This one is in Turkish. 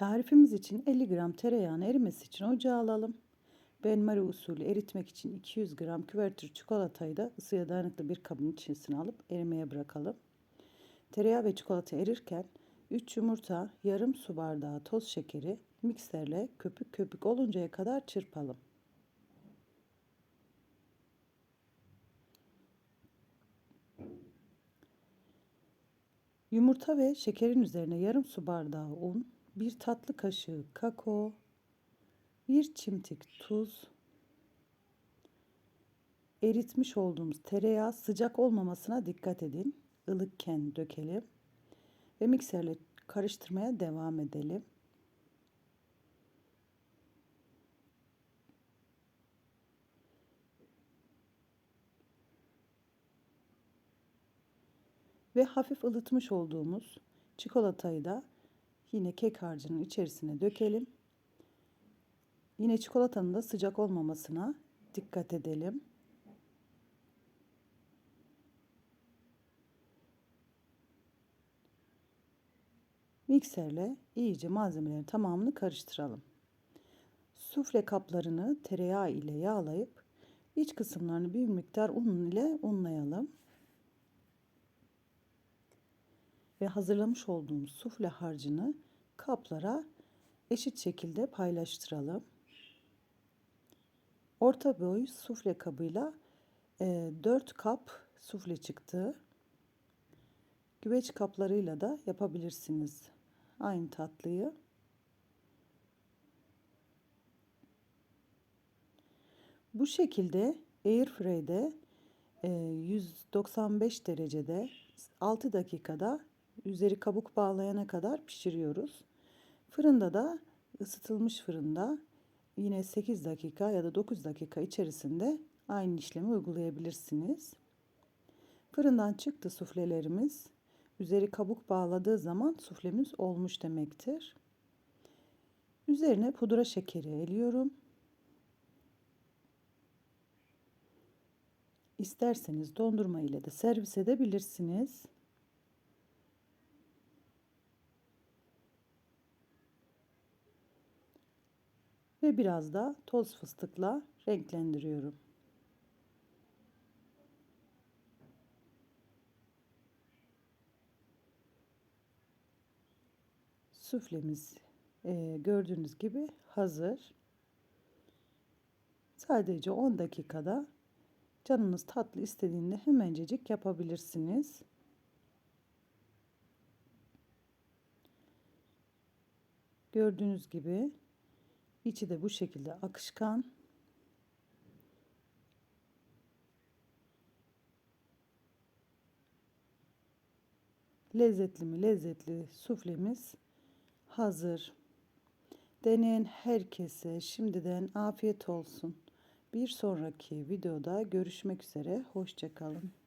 Tarifimiz için 50 gram tereyağını erimesi için ocağa alalım. Benmari usulü eritmek için 200 gram küvertür çikolatayı da ısıya dayanıklı bir kabın içerisine alıp erimeye bırakalım. Tereyağı ve çikolata erirken 3 yumurta, yarım su bardağı toz şekeri mikserle köpük köpük oluncaya kadar çırpalım. Yumurta ve şekerin üzerine yarım su bardağı un, bir tatlı kaşığı kakao, bir çimdik tuz, eritmiş olduğumuz tereyağı sıcak olmamasına dikkat edin. Ilıkken dökelim ve mikserle karıştırmaya devam edelim. Ve hafif ılıtmış olduğumuz çikolatayı da yine kek harcının içerisine dökelim. Yine çikolatanın da sıcak olmamasına dikkat edelim. Mikserle iyice malzemelerin tamamını karıştıralım. Sufle kaplarını tereyağı ile yağlayıp iç kısımlarını bir miktar un ile unlayalım. Ve hazırlamış olduğumuz sufle harcını kaplara eşit şekilde paylaştıralım. Orta boy sufle kabıyla e, 4 kap sufle çıktı. Güveç kaplarıyla da yapabilirsiniz aynı tatlıyı. Bu şekilde Airfry'de e, 195 derecede 6 dakikada üzeri kabuk bağlayana kadar pişiriyoruz. Fırında da ısıtılmış fırında yine 8 dakika ya da 9 dakika içerisinde aynı işlemi uygulayabilirsiniz. Fırından çıktı suflelerimiz. Üzeri kabuk bağladığı zaman suflemiz olmuş demektir. Üzerine pudra şekeri eliyorum. İsterseniz dondurma ile de servis edebilirsiniz. Ve biraz da toz fıstıkla renklendiriyorum. Suflemiz e, gördüğünüz gibi hazır. Sadece 10 dakikada canınız tatlı istediğinde hemencecik yapabilirsiniz. Gördüğünüz gibi içi de bu şekilde akışkan. Lezzetli mi lezzetli suflemiz hazır. Deneyen herkese şimdiden afiyet olsun. Bir sonraki videoda görüşmek üzere. Hoşçakalın.